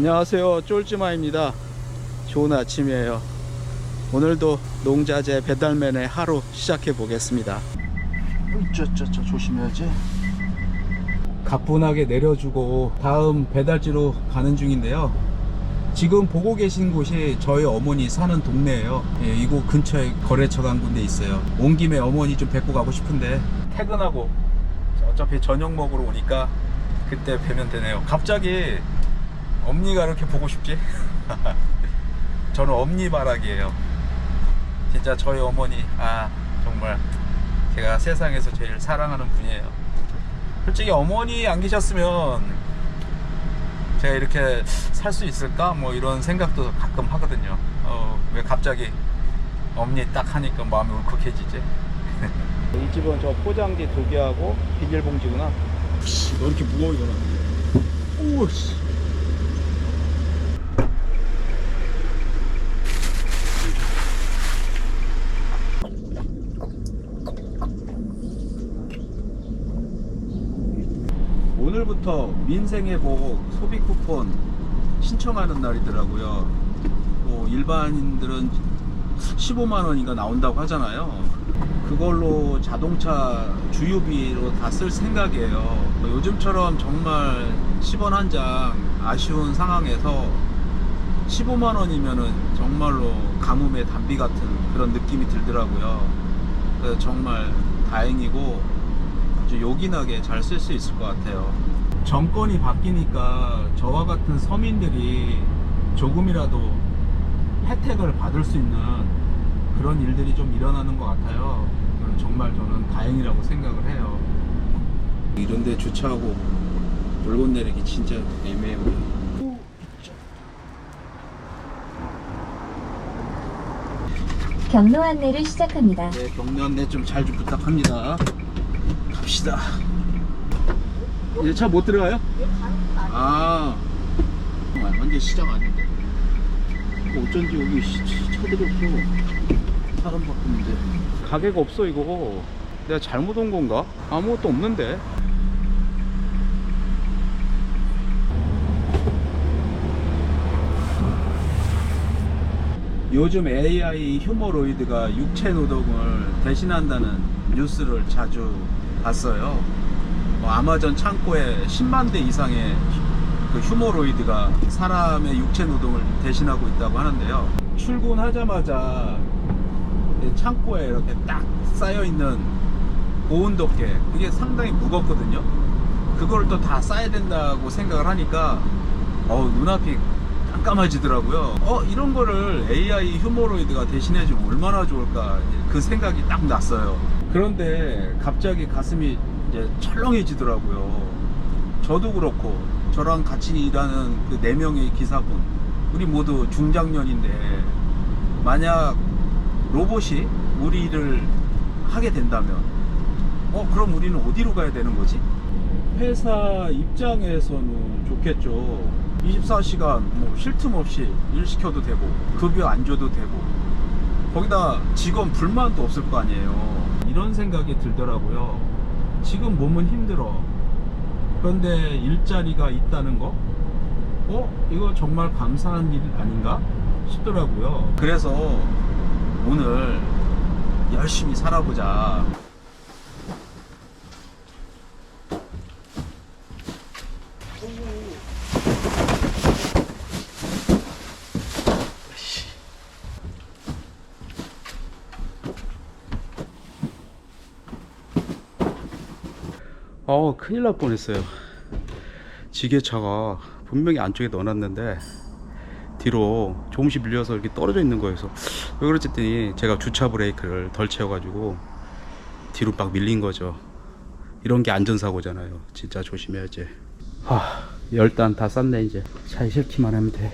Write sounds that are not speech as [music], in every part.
안녕하세요. 쫄지마입니다. 좋은 아침이에요. 오늘도 농자재 배달맨의 하루 시작해 보겠습니다. 으쩌쩌쩌 조심해야지. 가뿐하게 내려주고 다음 배달지로 가는 중인데요. 지금 보고 계신 곳이 저희 어머니 사는 동네예요. 예, 이곳 근처에 거래처가 한 군데 있어요. 온 김에 어머니 좀 뵙고 가고 싶은데 퇴근하고 어차피 저녁 먹으러 오니까 그때 뵈면 되네요. 갑자기 엄니가 이렇게 보고 싶지? [laughs] 저는 엄니바락이에요. 진짜 저희 어머니, 아, 정말 제가 세상에서 제일 사랑하는 분이에요. 솔직히 어머니 안 계셨으면 제가 이렇게 살 수 있을까? 뭐 이런 생각도 가끔 하거든요. 어, 왜 갑자기 엄니 딱 하니까 마음이 울컥해지지? [laughs] 이 집은 저 포장지 두 개하고 비닐봉지구나. 너 이렇게 무거워 이거는. 오 씨. 오늘부터 민생의 복 소비 쿠폰 신청하는 날이더라고요. 뭐 일반인들은 15만 원인가 나온다고 하잖아요. 그걸로 자동차 주유비로 다 쓸 생각이에요. 요즘처럼 정말 10원 한 장 아쉬운 상황에서 15만 원이면은 정말로 가뭄의 단비 같은 그런 느낌이 들더라고요. 그래서 정말 다행이고 아주 요긴하게 잘 쓸 수 있을 것 같아요. 정권이 바뀌니까 저와 같은 서민들이 조금이라도 혜택을 받을 수 있는 그런 일들이 좀 일어나는 것 같아요. 정말 저는 다행이라고 생각을 해요. 이런데 주차하고 물건 내리기 진짜 애매해요. 경로 안내를 시작합니다. 네, 경로 안내 좀 잘 좀 부탁합니다. 갑시다. 이제 차 못 들어가요? 아, 아, 완전 시장 아닌데. 뭐 어쩐지 여기 시- 차들이 없어. 사람 바꾸는데. 가게가 없어 이거. 내가 잘못 온 건가? 아무것도 없는데. 요즘 AI 휴머로이드가 육체 노동을 대신한다는 뉴스를 자주 봤어요. 뭐 아마존 창고에 10만 대 이상의 그 휴머로이드가 사람의 육체 노동을 대신하고 있다고 하는데요. 출근하자마자 이 창고에 이렇게 딱 쌓여 있는 보온덮개 그게 상당히 무겁거든요. 그걸 또다 싸야 된다고 생각을 하니까 어 눈앞이 깜깜해지더라고요. 어 이런 거를 AI 휴머로이드가 대신해주면 얼마나 좋을까 그 생각이 딱 났어요. 그런데 갑자기 가슴이 이제 철렁해지더라고요. 저도 그렇고 저랑 같이 일하는 그 네 명의 기사분 우리 모두 중장년인데 만약 로봇이 우리 일을 하게 된다면 어 그럼 우리는 어디로 가야 되는 거지? 회사 입장에서는 좋겠죠. 24시간 뭐 쉴 틈 없이 일 시켜도 되고 급여 안 줘도 되고 거기다 직원 불만도 없을 거 아니에요. 이런 생각이 들더라고요. 지금 몸은 힘들어. 그런데 일자리가 있다는 거? 어? 이거 정말 감사한 일 아닌가? 싶더라고요. 그래서 오늘 열심히 살아보자. 어 큰일 날 뻔했어요. 지게차가 분명히 안쪽에 넣어놨는데 뒤로 조금씩 밀려서 이렇게 떨어져 있는 거여서 왜 그러지 했더니 제가 주차 브레이크를 덜 채워 가지고 뒤로 막 밀린 거죠. 이런 게 안전사고잖아요. 진짜 조심해야지 하 열단 다 쌌네 이제. 차에 실기만 하면 돼.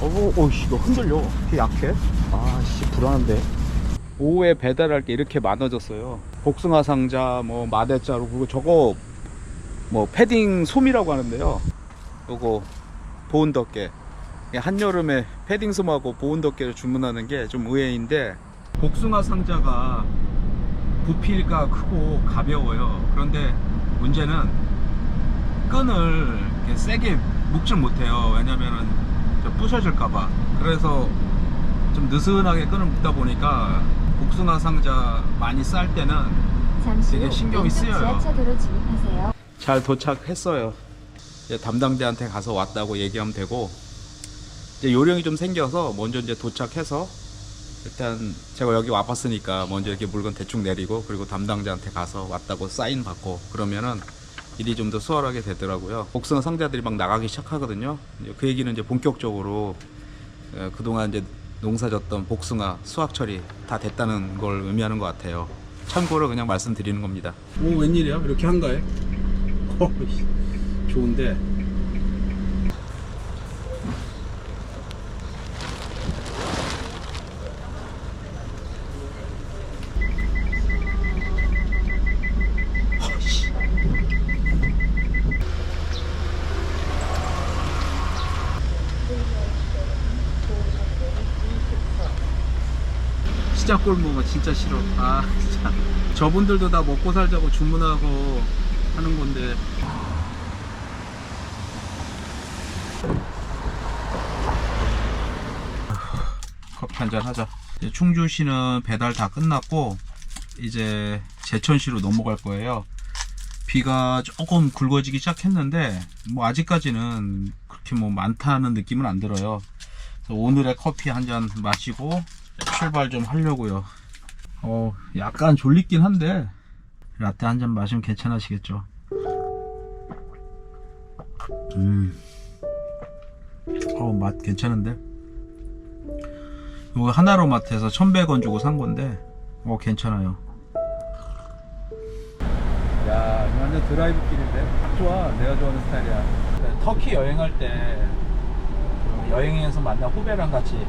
어우 어이씨 이거 흔들려. 이렇게 약해? 아씨 불안한데. 오후에 배달할 게 이렇게 많아졌어요. 복숭아 상자, 뭐 마대자루 그리고 저거 뭐 패딩 솜이라고 하는데요. 요거 보온 덮개. 한여름에 패딩 솜하고 보온 덮개를 주문하는 게 좀 의외인데 복숭아 상자가 부피가 크고 가벼워요. 그런데 문제는 끈을 이렇게 세게 묶질 못해요. 왜냐면은 좀 부셔질까봐. 그래서 좀 느슨하게 끈을 묶다 보니까 복숭아 상자 많이 쌀 때는 되게 후 신경이 쓰여요. 잘 도착했어요. 이제 담당자한테 가서 왔다고 얘기하면 되고 이제 요령이 좀 생겨서 먼저 이제 도착해서 일단 제가 여기 와봤으니까 먼저 이렇게 물건 대충 내리고 그리고 담당자한테 가서 왔다고 사인 받고 그러면은 일이 좀 더 수월하게 되더라고요. 복숭아 상자들이 막 나가기 시작하거든요. 그 얘기는 이제 본격적으로 어, 그동안 이제 농사졌던 복숭아 수확 처리 다 됐다는 걸 의미하는 것 같아요. 참고로 그냥 말씀드리는 겁니다. 오 웬일이야? 이렇게 한가해? [laughs] 좋은데. 시작 골목은 진짜 싫어. 아, [laughs] 진짜. 저분들도 다 먹고 살자고 주문하고 하는 건데. 커피 한잔 하자. 충주시는 배달 다 끝났고 이제 제천시로 넘어갈 거예요. 비가 조금 굵어지기 시작했는데 뭐 아직까지는 그렇게 뭐 많다는 느낌은 안 들어요. 오늘의 커피 한 잔 마시고 출발 좀 하려고요. 어, 약간 졸리긴 한데 라떼 한 잔 마시면 괜찮으시겠죠. 음, 어, 맛 괜찮은데? 이거 하나로 마트에서 1,100원 주고 산 건데, 어, 괜찮아요. 야, 완전 드라이브 길인데? 딱 좋아. 내가 좋아하는 스타일이야. 터키 여행할 때, 그 여행에서 만난 후배랑 같이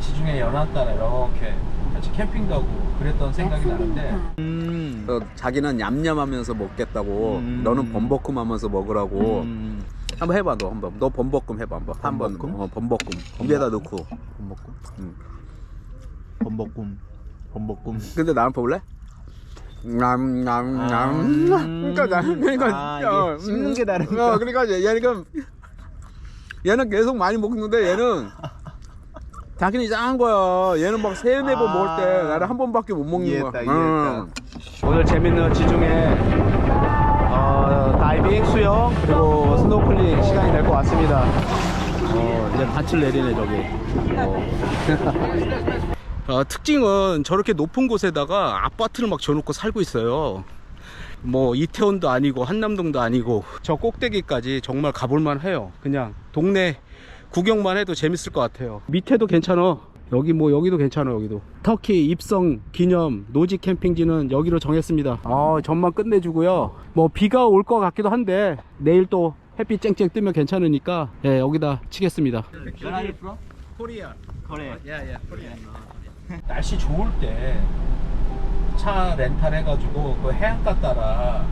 지중해 연안 따라 이렇게 같이 캠핑도 하고 그랬던 생각이 나는데, 음, 어, 자기는 냠냠하면서 먹겠다고 음. 너는 범벅금 하면서 먹으라고 음, 한번 해봐 너 한번 너 범벅금 해봐 한번 한번 범벅금? 어, 범벅금 입에다 넣고 범벅꿈? 음. 범벅꿈. 범벅꿈. 근데 나랑 볼래? 냠냠냠 그러니까 나 그러니까 아, 이게 어, 씹는 게 다른 어. 그러니까 얘- 얘는 얘는 계속 많이 먹는데 얘는 [laughs] 자기는 이상한 거야 얘는 막 세네 번 아. 먹을 때 나는 한 번밖에 못 먹는 이해했다, 거야 이해했다. 응. 오늘 재밌는 지중해 어, 다이빙, 수영 그리고 스노클링 시간이 될 것 같습니다. 어, 이제 밭을 내리네 저기. 어. [laughs] 어, 특징은 저렇게 높은 곳에다가 아파트를 막 지어놓고 살고 있어요. 뭐 이태원도 아니고 한남동도 아니고 저 꼭대기까지 정말 가볼만 해요. 그냥 동네 구경만 해도 재밌을 것 같아요. 밑에도 괜찮아. 여기 뭐 여기도 괜찮아 여기도. 터키 입성 기념 노지 캠핑지는 여기로 정했습니다. 아 전망 끝내주고요. 뭐 비가 올 것 같기도 한데 내일 또 햇빛 쨍쨍 뜨면 괜찮으니까 예, 여기다 치겠습니다. 코리아. 코리아. 야야 코리아. 날씨 좋을 때 차 렌탈 해가지고 그 해안가 따라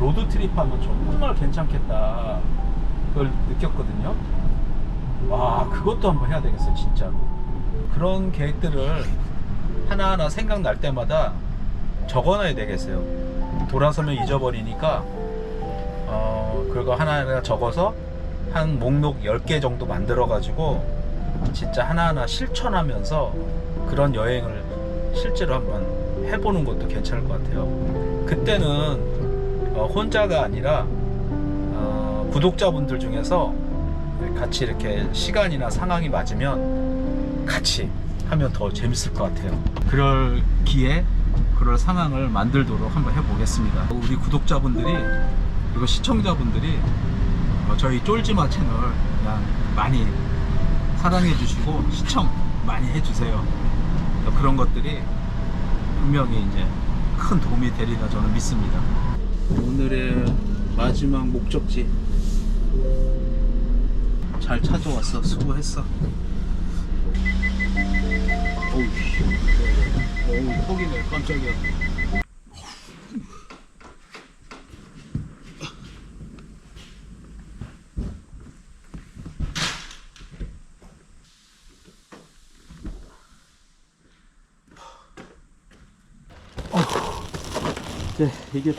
로드 트립 하면 정말 괜찮겠다. 그걸 느꼈거든요. 와, 그것도 한번 해야 되겠어요, 진짜로. 그런 계획들을 하나하나 생각날 때마다 적어놔야 되겠어요. 돌아서면 잊어버리니까, 어, 그거 하나하나 적어서 한 목록 10개 정도 만들어 가지고 진짜 하나하나 실천하면서 그런 여행을 실제로 한번 해보는 것도 괜찮을 것 같아요. 그때는 어, 혼자가 아니라 어, 구독자분들 중에서 같이 이렇게 시간이나 상황이 맞으면 같이 하면 더 재밌을 것 같아요. 그럴 기회, 그럴 상황을 만들도록 한번 해보겠습니다. 우리 구독자분들이 그리고 시청자분들이 어, 저희 쫄지마 채널 그냥 많이 사랑해 주시고 시청 많이 해주세요. 그런 것들이 분명히 이제 큰 도움이 되리라 저는 믿습니다. 오늘의 마지막 목적지 잘 찾아왔어. 수고했어. 어우, 씨. 어우, 턱이네. 깜짝이야. 이제 이게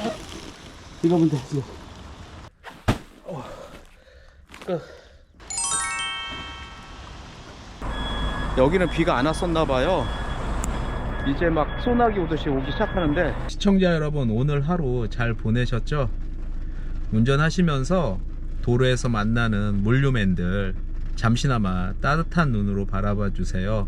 이거면 돼. 이제. 여기는 비가 안 왔었나 봐요. 이제 막 소나기 오듯이 오기 시작하는데 시청자 여러분 오늘 하루 잘 보내셨죠? 운전하시면서 도로에서 만나는 물류맨들 잠시나마 따뜻한 눈으로 바라봐 주세요.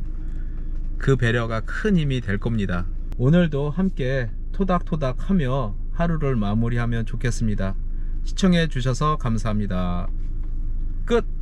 그 배려가 큰 힘이 될 겁니다. 오늘도 함께 토닥토닥 하며 하루를 마무리하면 좋겠습니다. 시청해 주셔서 감사합니다. 끝!